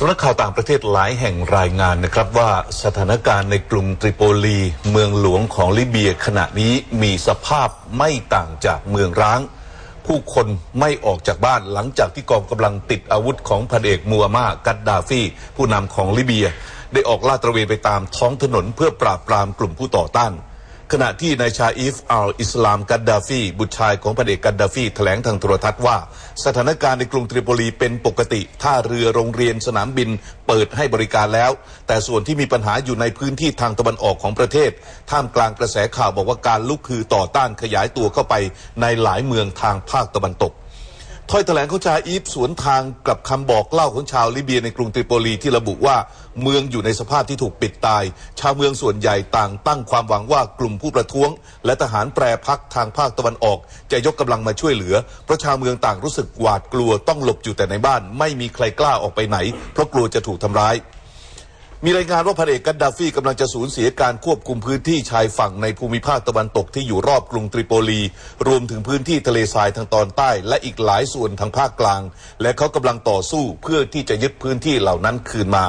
สำนักข่าวต่างประเทศหลายแห่งรายงานนะครับว่าสถานการณ์ในกรุงตริโปลี เมืองหลวงของลิเบียขณะนี้มีสภาพไม่ต่างจากเมืองร้าง ผู้คนไม่ออกจากบ้านหลังจากที่กองกำลังติดอาวุธของพันเอกมูอามากัดดาฟีผู้นำของลิเบีย ได้ออกลาดตระเวนไปตามท้องถนนเพื่อปราบปรามกลุ่มผู้ต่อต้าน ขณะที่นายชาอีฟอัลอิสลามกัดดาฟี บุตรชายของพลเอกกัดดาฟีแถลงทางโทรทัศน์ว่า สถานการณ์ในกรุงตริโปลีเป็นปกติ ท่าเรือโรงเรียนสนามบินเปิดให้บริการแล้ว แต่ส่วนที่มีปัญหาอยู่ในพื้นที่ทางตะวันออกของประเทศ ท่ามกลางกระแสข่าวบอกว่าการลุกคือต่อต้านขยายตัวเข้าไปในหลายเมืองทางภาคตะวันตก ถ้อยแถลงของชาอีฟสวนทางกับคำบอกเล่าของชาวลิเบียในกรุงตริโปลีที่ระบุว่าเมืองอยู่ในสภาพที่ถูกปิดตาย ชาวเมืองส่วนใหญ่ต่างตั้งความหวังว่ากลุ่มผู้ประท้วง และทหารแปรพักทางภาคตะวันออก จะยกกำลังมาช่วยเหลือเพราะชาวเมืองต่างรู้สึกหวาดกลัวต้องหลบอยู่แต่ในบ้าน ไม่มีใครกล้าออกไปไหน เพราะกลัวจะถูกทำร้าย มีรายงานว่าพลเอกกัดดาฟีกำลังจะสูญเสียการควบคุมพื้นที่ชายฝั่งในภูมิภาคตะวันตกที่อยู่รอบกรุงตริโปลี รวมถึงพื้นที่ทะเลทรายทางตอนใต้ และอีกหลายส่วนทางภาคกลาง และเขากำลังต่อสู้เพื่อที่จะยึดพื้นที่เหล่านั้นคืนมา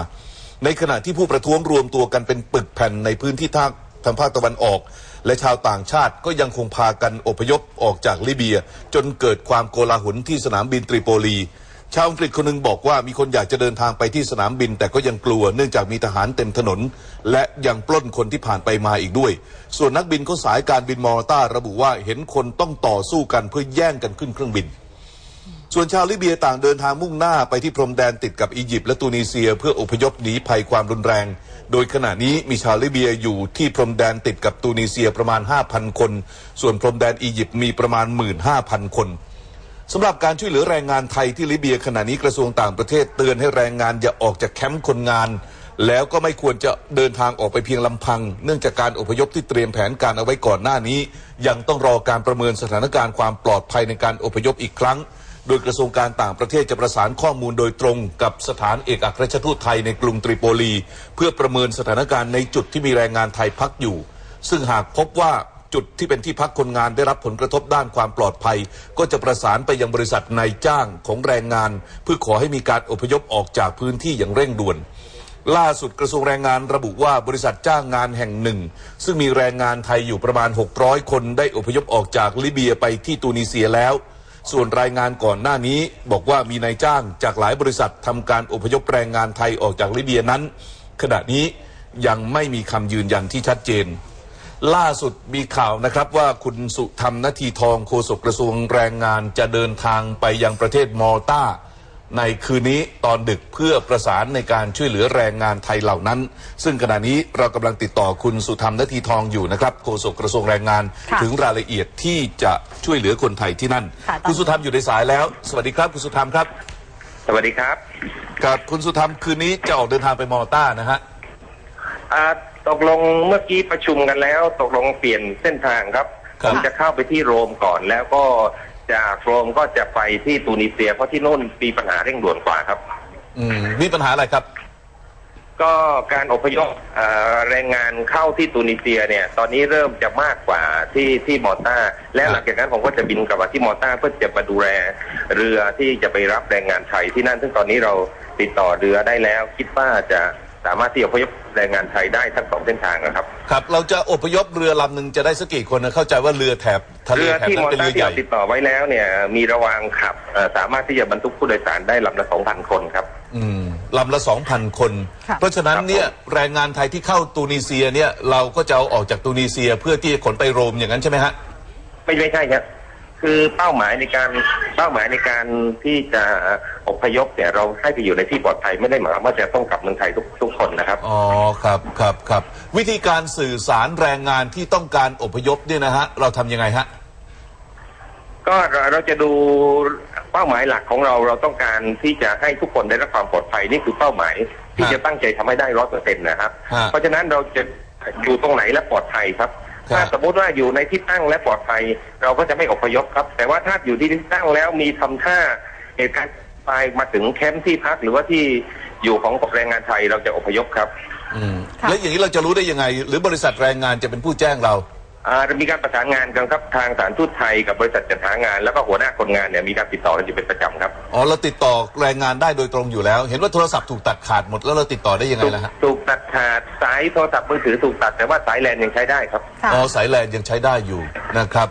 ในขณะที่ผู้ประท้วงรวมตัวกันเป็นปึกแผ่นในพื้นที่ทางทางภาคตะวันออก และชาวต่างชาติก็ยังคงพากันอพยพออกจากลิเบีย จนเกิดความโกลาหลที่สนามบินตริโปลี ชาวอังกฤษคนหนึ่งบอกว่ามีคนอยากจะเดินทางไปที่สนามบิน แต่ก็ยังกลัวเนื่องจากมีทหารเต็มถนน และยังปล้นคนที่ผ่านไปมาอีกด้วย ส่วนนักบินเขาสายการบินมอร์ต้าระบุว่าเห็นคนต้องต่อสู้กันเพื่อแย่งกันขึ้นเครื่องบิน ส่วนชาวลิเบียต่างเดินทางมุ่งหน้าไปที่พรมแดนติดกับอียิปต์และตูนิเซีย เพื่ออพยพหนีภัยความรุนแรง โดยขณะนี้มีชาวลิเบียอยู่ที่พรมแดนติดกับตูนิเซียประมาณ 5,000 คน ส่วนพรมแดนอียิปต์มีประมาณ 15,000 คน สำหรับการช่วยเหลือแรงงานไทยที่ลิเบียขณะนี้กระทรวงต่างประเทศเตือนให้แรงงานอย่าออกจากแคมป์คนงาน แล้วก็ไม่ควรจะเดินทางออกไปเพียงลำพัง เนื่องจากการอพยพที่เตรียมแผนการเอาไว้ก่อนหน้านี้ ยังต้องรอการประเมินสถานการณ์ความปลอดภัยในการอพยพอีกครั้ง โดยกระทรวงการต่างประเทศจะประสานข้อมูลโดยตรงกับสถานเอกอัครราชทูตไทยในกรุงตริโปลี เพื่อประเมินสถานการณ์ในจุดที่มีแรงงานไทยพักอยู่ ซึ่งหากพบว่า จุดที่เป็นที่พักคนงานได้รับผลกระทบด้านความปลอดภัย ก็จะประสานไปยังบริษัทนายจ้างของแรงงาน เพื่อขอให้มีการอพยพออกจากพื้นที่อย่างเร่งด่วน ล่าสุดกระทรวงแรงงานระบุว่าบริษัทจ้างงานแห่งหนึ่ง ซึ่งมีแรงงานไทยอยู่ประมาณ 600 คนได้อพยพออกจากลิเบียไปที่ตูนิเซียแล้วส่วนรายงานก่อนหน้านี้บอกว่ามีนายจ้างจากหลายบริษัททำการอพยพแรงงานไทยออกจากลิเบียนั้น ขณะนี้ยังไม่มีคำยืนยันที่ชัดเจน ล่าสุดมีข่าวนะครับว่าคุณสุธรรมนาทีทองโฆษกกระทรวงแรงงานจะเดินทางไปยังประเทศมอลตาในคืนนี้ตอนดึกเพื่อประสานในการช่วยเหลือแรงงานไทยเหล่านั้น ซึ่งขณะนี้เรากำลังติดต่อคุณสุธรรมนาทีทองอยู่นะครับโฆษกกระทรวงแรงงาน ถึงรายละเอียดที่จะช่วยเหลือคนไทยที่นั่น ค่ะตอน คุณสุธรรมอยู่ในสายแล้ว สวัสดีครับ คุณสุธรรมครับสวัสดีครับครับคุณสุธรรมคืนนี้จะออกเดินทางไปมอลตานะฮะ อ่า ตกลงเมื่อกี้ประชุมกันแล้ว ตกลงเปลี่ยนเส้นทางครับครัผบมจะเข้าไปที่โรมก่อนแล้วก็จากโรมก็จะไปที่ตูนิเซีย เพราะที่โน่นมีปัญหาเร่งด่วนกว่าครับ อืมมีปัญหาอะไรครับ ก็การอพยพอ่าแรงงานเข้าที่ตูนิเซียเนี่ย ตอนนี้เริ่มจะมากกว่าที่ที่มอร์ตาและหลังจากนั้นผมก็จะบินกลับมาที่มอร์ตาเพื่อจะมาดูแลเรือที่จะไปรับแรงงานไทยที่นั่น ซึ่งตอนนี้เราติดต่อเรือได้แล้ว คิดว่าจะ สามารถที่จะอพยพแรงงานไทยได้ทั้งสองเส้นทางนะครับครับ เราจะอพยพเรือลำหนึ่งจะได้สักกี่คนนะเข้าใจว่าเรือแถบทะเลเรือแถบที่นั้มนอเป็นต้าเรือที่ใหญ่ เราติดต่อไว้แล้วเนี่ยมีระวางขับเอ่อสามารถที่จะบรรทุกผู้โดยสารได้ลำละสองพันคนครับ อืมลำละสองพันคน ค่ะ เพราะฉะนั้นครับเนี่ยแรงงานไทยที่เข้าตูนิเซียเนี่ยเราก็จะเอาออกจากตูนิเซียเพื่อที่จะขนไปโรมอย่างนั้นใช่ไหมฮะ ไม่ไม่ใช่ครับ คือเป้าหมายในการเป้าหมายในการที่จะอพยพเนี่ยเราให้ไปอยู่ในที่ปลอดภัยไม่ได้หมายความว่าจะต้องกลับเมืองไทยทุกทุกคนนะครับ อ๋อครับครับครับวิธีการสื่อสารแรงงานที่ต้องการอพยพเนี่ยนะฮะเราทำยังไงฮะ ก็เราเราจะดูเป้าหมายหลักของเราเราต้องการที่จะให้ทุกคนได้รับความปลอดภัยนี่คือเป้าหมาย ที่ฮะจะตั้งใจทำให้ได้ร้อยเปอร์เซ็นต์นะครับ ฮะ เพราะฉะนั้นเราจะอยู่ตรงไหนและปลอดภัยครับครับ ถ้าสมมติว่าอยู่ในที่ตั้งและปลอดภัย เราก็จะไม่อพยพครับ แต่ว่าถ้าอยู่ที่ที่ตั้งแล้วมีทำท่าเหตุการณ์ไปมาถึงแคมป์ที่พักหรือว่าที่อยู่ของแรงงานไทยเราจะอพยพครับอืมค่ะแล้วอย่างนี้เราจะรู้ได้ยังไง หรือบริษัทแรงงานจะเป็นผู้แจ้งเรา อ่ามีการประสานงานกันครับทางสถารทูตไทยกับบริษัทจัดหางาน แล้วก็หัวหน้าคนงานเนี่ยมีการติดต่อกันอยู่เป็นประจำครับอ๋อเราติดต่อแรงงานได้โดยตรงอยู่แล้ว เห็นว่าโทรศัพท์ถูกตัดขาดหมดแล้วเราติดต่อได้ยังไงถูกล่ะฮะถูกตัดขาดสายโทรศัพท์มือถือถูกตัดแต่ว่าสายแลนยังใช้ได้ครับค่ะอ๋อสายแลนยังใช้ได้อยู่นะครับ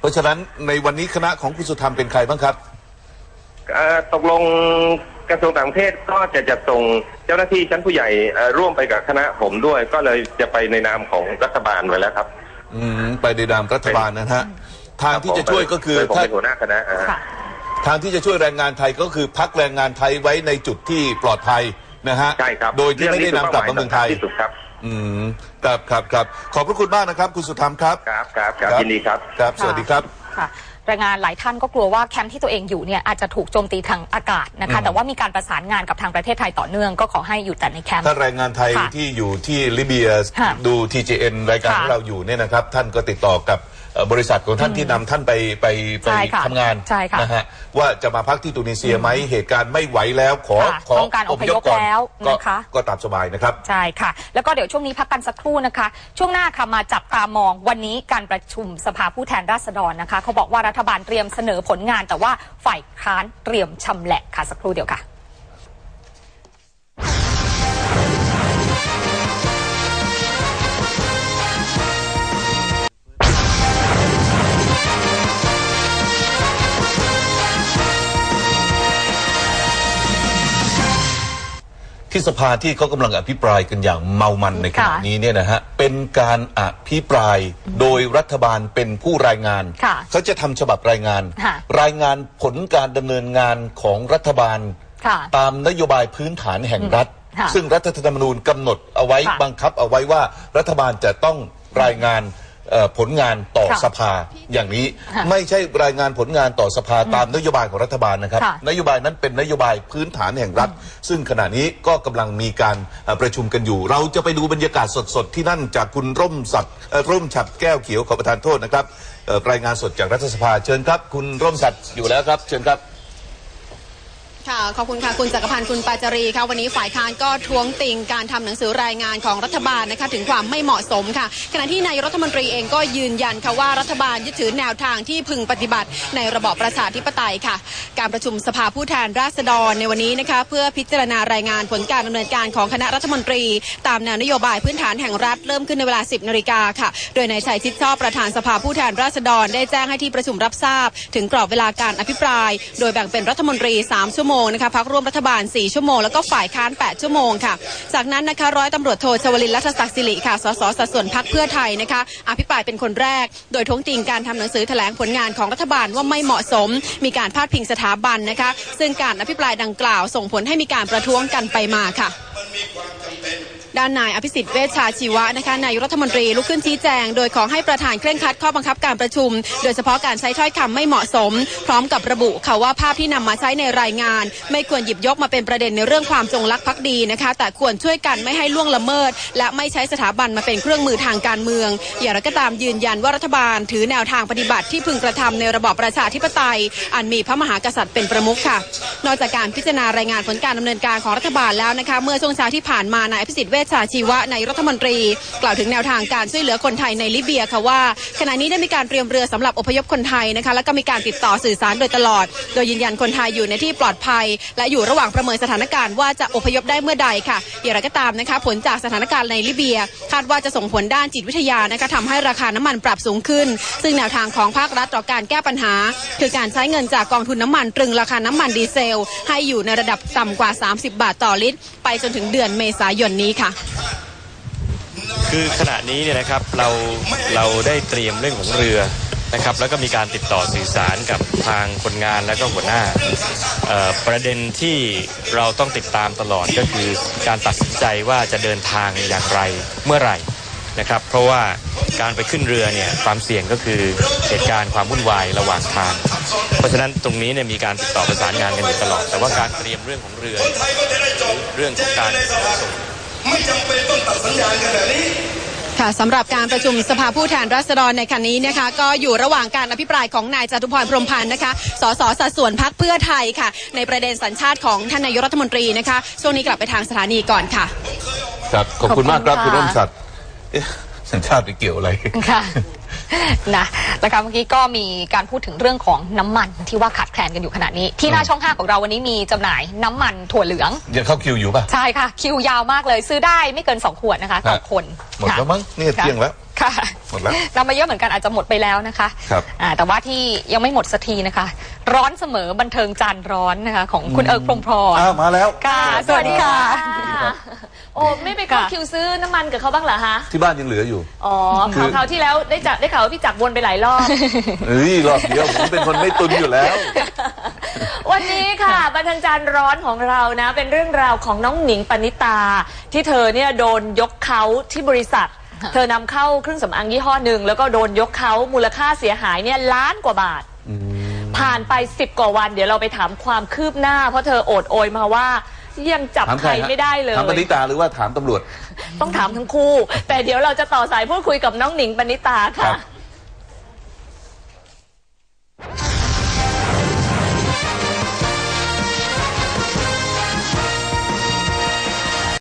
เพราะฉะนั้นในวันนี้คณะของคุณสุธรรมเป็นใครบ้างครับเอ่อตกลงกระทรวงต่างประเทศก็จะจัดส่งเจ้าหน้าที่ชั้นผู้ใหญ่เอ่อร่วมไปกับคณะผมด้วย ก็เลยจะไปในนามของรัฐบาลไว้แล้วครับ อืมไปในนามรัฐบาลนะฮะทางที่จะช่วยก็คือโดยผมถ้าเป็นหัวหน้าคณะอ่า ค่ะ ทางที่จะช่วยแรงงานไทยก็คือพักแรงงานไทยไว้ในจุดที่ปลอดภัยนะฮะใช่ครับโดยที่ไม่ได้นำกลับมาเมืองไทย ที่สุดครับอืมครับครับครับขอบพระคุณมากนะครับ คุณสุธรรมครับ ครับครับครับครับยินดีครับ ครับ สวัสดีครับ ค่ะ แรงงานหลายท่านก็กลัวว่าแคมป์ที่ตัวเองอยู่เนี่ยอาจจะถูกโจมตีทางอากาศนะคะอืมแต่ว่ามีการประสานงานกับทางประเทศไทยต่อเนื่องก็ขอให้อยู่แต่ในแคมป์ถ้าแรงงานไทยค่ะที่อยู่ที่ลิเบียค่ะดู TJN รายการค่ะของเราอยู่เนี่ยนะครับ ท่านก็ติดต่อกับ เอ่อบริษัทของท่านที่นำท่านไปไปไปใช่ค่ะทำงานใช่ค่ะนะฮะว่าจะมาพักที่ตุนิเซียไหมเหตุการณ์ไม่ไหวแล้วขอค่ะขอต้องการอพยพก่อนแล้วก็นะคะ ก็ตามสบายนะครับ ใช่ค่ะ แล้วก็เดี๋ยวช่วงนี้พักกันสักครู่นะคะ ช่วงหน้าค่ะมาจับตามองวันนี้การประชุมสภาผู้แทนราษฎรนะคะ เขาบอกว่ารัฐบาลเตรียมเสนอผลงาน แต่ว่าฝ่ายค้านเตรียมชำแหละค่ะสักครู่เดียวค่ะ ที่สภาที่เขากำลังอภิปรายกันอย่างเมามันในขณะค่ะนี้เนี่ยนะฮะเป็นการอภิปรายโดยรัฐบาลเป็นผู้รายงาน ค่ะเขาจะทำฉบับรายงาน ค่ะ รายงานผลการดำเนินงานของรัฐบาล ค่ะ ตามนโยบายพื้นฐานแห่งรัฐ ค่ะซึ่งรัฐธรรมนูญกำหนดเอาไว้ค่ะบังคับเอาไว้ว่ารัฐบาลจะต้องรายงานเอ่อ ผลงานต่อค่ะสภาอย่างนี้ค่ะไม่ใช่รายงานผลงานต่อสภาตามนโยบายของรัฐบาลนะครับค่ะนโยบายนั้นเป็นนโยบายพื้นฐานแห่งรัฐ ซึ่งขณะนี้ก็กำลังมีการเอ่อประชุมกันอยู่ เราจะไปดูบรรยากาศสดๆ ที่นั่นจากคุณร่มสัตว์เอ่อร่มฉัดแก้วเขียวขอประทานโทษนะครับเอ่อรายงานสดจากรัฐสภาเชิญครับ คุณร่มสัตว์อยู่แล้วครับ เชิญครับ ค่ะ ขอบคุณค่ะ คุณจักรพันธ์คุณปาจารีค่ะ วันนี้ฝ่ายค้านก็ท้วงติงการทำหนังสือรายงานของรัฐบาลนะคะ ถึงความไม่เหมาะสมค่ะ ขณะที่นายรัฐมนตรีเองก็ยืนยันค่ะว่ารัฐบาลยึดถือแนวทางที่พึงปฏิบัติในระบอบประชาธิปไตยค่ะ การประชุมสภาผู้แทนราษฎรในวันนี้นะคะ เพื่อพิจารณารายงานผลการดำเนินการของคณะรัฐมนตรี ตามแนวนโยบายพื้นฐานแห่งรัฐเริ่มขึ้นในเวลา 10นาฬิกาค่ะ โดยนายชัยชิดชอบประธานสภาผู้แทนราษฎรได้แจ้งให้ที่ประชุมรับทราบ ถึงกรอบเวลาการอภิปราย โดยแบ่งเป็นรัฐมนตรี 3 ชั่วโมงนะคะพักร่วมรัฐบาล 4 ชั่วโมง แล้วก็ฝ่ายค้าน 8 ชั่วโมงค่ะ จากนั้นนะคะร้อยตำรวจโทชวลินรัตศักดิ์สิริค่ะสสสัดส่วนพักเพื่อไทยนะคะอภิปรายเป็นคนแรก โดยท้วงติงการทำหนังสือแถลงผลงานของรัฐบาลว่าไม่เหมาะสม มีการพาดพิงสถาบันนะคะซึ่งการอภิปรายดังกล่าวส่งผลให้มีการประท้วงกันไปมาค่ะ ด้านนายอภิสิทธิ์เวชชาชีวะนะคะนายรัฐมนตรีลุกขึ้นชี้แจง โดยขอให้ประธานเคร่งครัดข้อบังคับการประชุม โดยเฉพาะการใช้ถ้อยคำไม่เหมาะสม พร้อมกับระบุค่ะว่าภาพที่นำมาใช้ในรายงาน ไม่ควรหยิบยกมาเป็นประเด็นในเรื่องความจงรักภักดีนะคะ แต่ควรช่วยกันไม่ให้ล่วงละเมิด และไม่ใช้สถาบันมาเป็นเครื่องมือทางการเมือง อย่างไรก็ตามยืนยันว่ารัฐบาล ถือแนวทางปฏิบัติที่พึงกระทำในระบอบประชาธิปไตย อันมีพระมหากษัตริย์เป็นประมุขค่ะ นอกจากการพิจารณารายงานผลการดำเนินการของรัฐบาลแล้วนะคะ เมื่อช่วงเช้าที่ผ่านมานายอภิสิทธิ์เวชชาชีวะในรัฐมนตรี กล่าวถึงแนวทางการช่วยเหลือคนไทยในลิเบียค่ะว่า ขณะนี้ได้มีการเตรียมเรือสำหรับอพยพคนไทยนะคะแล้วก็มีการติดต่อสื่อสารโดยตลอด โดยยืนยันคนไทยอยู่ในที่ปลอดภัย และอยู่ระหว่างประเมินสถานการณ์ว่าจะอพยพได้เมื่อใดค่ะอย่างไรก็ตามนะคะ ผลจากสถานการณ์ในลิเบีย คาดว่าจะส่งผลด้านจิตวิทยานะคะทำให้ราคาน้ำมันปรับสูงขึ้น ซึ่งแนวทางของภาครัฐต่อการแก้ปัญหา คือการใช้เงินจากกองทุนน้ำมันตรึงราคาน้ำมันดีเซล ให้อยู่ในระดับต่ำกว่า 30 บาทต่อลิตร ไปจนถึงเดือนเมษายนนี้ค่ะ คือขณะนี้เนี่ยนะครับเราเราได้เตรียมเรื่องของเรือนะครับแล้วก็มีการติดต่อสื่อสารกับทางคนงานและก็หัวหน้า ประเด็นที่เราต้องติดตามตลอดก็คือการตัดสินใจว่าจะเดินทางอย่างไรเมื่อไหร่นะครับ เพราะว่าการไปขึ้นเรือเนี่ยความเสี่ยงก็คือเหตุการณ์ความวุ่นวายระหว่างทาง เพราะฉะนั้นตรงนี้เนี่ยมีการติดต่อประสานงานกันอยู่ตลอด แต่ว่าการเตรียมเรื่องของเรือ เรื่องของการส่ง ค่ะสำหรับการประชุมสภาผู้แทนราษฎรในครั้งนี้นะคะ ก็อยู่ระหว่างการอภิปรายของนายจตุพรพรหมพันธ์นะคะ สสสัดส่วนพักเพื่อไทยค่ะ ในประเด็นสัญชาติของท่านนายกรัฐมนตรีนะคะ ช่วงนี้กลับไปทางสถานีก่อนค่ะ ครับ ขอบคุณมากครับขอบคุคุณณร่มค่ะสัตว์เอ๊ะสัญชาติเกี่ยวอะไรค่ะ นะนะคะเมื่อกี้ก็มีการพูดถึงเรื่องของน้ำมันที่ว่าขาดแคลนกันอยู่ขณะนี้ ที่หน้าช่องห้าของเราวันนี้มีจำหน่ายน้ำมันถั่วเหลือง ยังเข้าคิวอยู่ป่ะ ใช่ค่ะ คิวยาวมากเลยซื้อได้ไม่เกิน 2 ขวดนะคะต่อฮะคนหมดแล้วมั้งเนี่ยเที่ยงแล้ว ค่ะหมดแล้ว นำมาเยอะเหมือนกันอาจจะหมดไปแล้วนะคะครับ อ่าแต่ว่าที่ยังไม่หมดสักทีนะคะ ร้อนเสมอบันเทิงจานร้อนนะคะ ของคุณเอิร์กพรหมพรอ้าวมาแล้วค่ะ สวัสดีค่ะ โอ้ไม่ไปเข้าค่ะคิวซื้อน้ำมันกับเขาบ้างเหรอฮะ ที่บ้านยังเหลืออยู่ อ๋อคือข่าวคราวที่แล้วได้จับได้ข่าวว่าพี่จักรวนไปหลายรอบเฮ้ยรอบเดียวผมเป็นคนไม่ตุนอยู่แล้ว วันนี้ค่ะบันเทิงจานร้อนของเรานะ เป็นเรื่องราวของน้องหนิงปณิตา ที่เธอเนี่ยโดนยกเขาที่บริษัท เธอนำเข้าเครื่องสำอางยี่ห้อหนึ่งแล้วก็โดนยกเขามูลค่าเสียหายเนี่ยล้านกว่าบาทผ่านไปสิบกว่าวัน เดี๋ยวเราไปถามความคืบหน้า เพราะเธอโอดโอยมาว่า ยังจับถามใครฮะไม่ได้เลย ถามปณิตาหรือว่าถามตำรวจ ต้องถามทั้งคู่ แต่เดี๋ยวเราจะต่อสายพูดคุยกับน้องหนิงปณิตาครัค่ะ บ